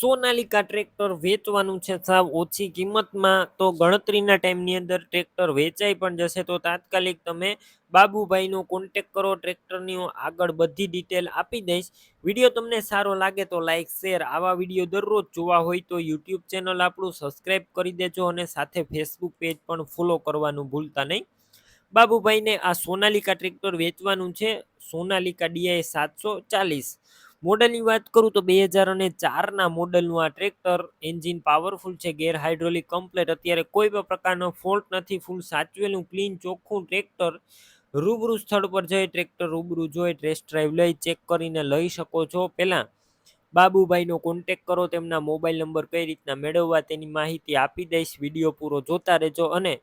Sonalika tractor વેચવાનું છે સાવ ઓછી કિંમતમાં, તો ગણતરીના ટાઈમની અંદર ટ્રેક્ટર વેચાઈ પણ જશે. તો તાત્કાલિક તમે બાબુભાઈનો કોન્ટેક કરો, ટ્રેક્ટરની હું આગળ બધી ડિટેલ આપી દઈશ. વીડિયો તમને સારો લાગે તો લાઇક શેર આવા વીડિયો દરરોજ જોવા હોય તો યુટ્યુબ ચેનલ આપણું સબસ્ક્રાઈબ કરી દેજો અને સાથે ફેસબુક પેજ પણ ફોલો કરવાનું ભૂલતા નહીં. બાબુભાઈને આ સોનાલિકા ટ્રેક્ટર વેચવાનું છે. સોનાલિકા ડીઆઈ સાતસો ચાલીસ. મોડલની વાત કરું તો બે હજાર અને ચારના મોડલનું આ ટ્રેક્ટર એન્જિન પાવરફુલ છે, ગેર હાઇડ્રોલિક કમ્પ્લેટ. અત્યારે કોઈ પણ પ્રકારનો ફોલ્ટ નથી, ફૂલ સાચવેલું, ક્લીન, ચોખ્ખું ટ્રેક્ટર રૂબરૂ સ્થળ પર જઈ ટ્રેક્ટર રૂબરૂ જોઈ ટેસ્ટ ડ્રાઈવ લઈ, ચેક કરીને લઈ શકો છો. પહેલાં બાબુભાઈનો કોન્ટેક કરો, તેમના મોબાઈલ નંબર કઈ રીતના મેળવવા તેની માહિતી આપી દઈશ. વીડિયો પૂરો જોતા રહેજો અને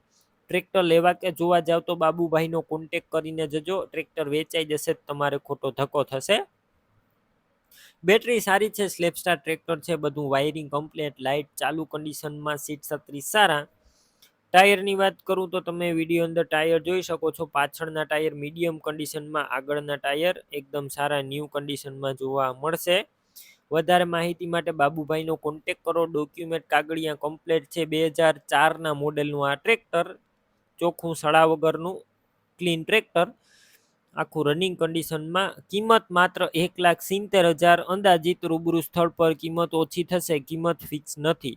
ટ્રેક્ટર લેવા કે જોવા જાવ તો બાબુભાઈનો કોન્ટેક કરીને જજો. ટ્રેક્ટર વેચાઈ જશે, તમારે ખોટો ધક્કો થશે. બેટરી સારી છે સ્લેપસ્ટાર ટ્રેક્ટર છે, બધું વાયરિંગ કમ્પ્લીટ લાઇટ ચાલુ કન્ડિશનમાં સીટ છત્રી સારા. ટાયરની વાત કરું તો તમે વીડિયો અંદર ટાયર જોઈ શકો છો. પાછળના ટાયર મીડિયમ કન્ડિશનમાં આગળના ટાયર એકદમ સારા ન્યૂ કન્ડિશનમાં જોવા મળશે. વધારે માહિતી માટે બાબુભાઈનો કોન્ટેક કરો. ડોક્યુમેન્ટ કાગળિયા કમ્પ્લેટ છે. બે હજાર ચારના મોડેલનું આ ટ્રેક્ટર ચોખ્ખું સડા વગરનું ક્લીન ટ્રેક્ટર આખું રનિંગ કન્ડિશનમાં કિંમત માત્ર એક લાખ સિત્તેર હજાર અંદાજિત રૂબરૂ સ્થળ પર કિંમત ઓછી થશે, કિંમત ફિક્સ નથી.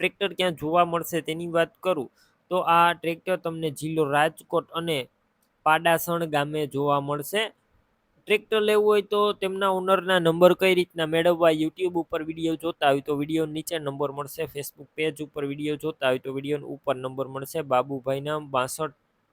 ટ્રેક્ટર ક્યાં જોવા મળશે તેની વાત કરું તો આ ટ્રેક્ટર તમને જિલ્લો રાજકોટ અને પાડાસણ ગામે જોવા મળશે. ટ્રેક્ટર લેવું હોય તો તેમના ઓનરના નંબર કઈ રીતના મેળવવા યુટ્યુબ ઉપર વીડિયો જોતા હોય તો વીડિયો નીચે નંબર મળશે ફેસબુક પેજ ઉપર વીડિયો જોતા હોય તો વીડિયો ઉપર નંબર મળશે. બાબુભાઈના બાસઠ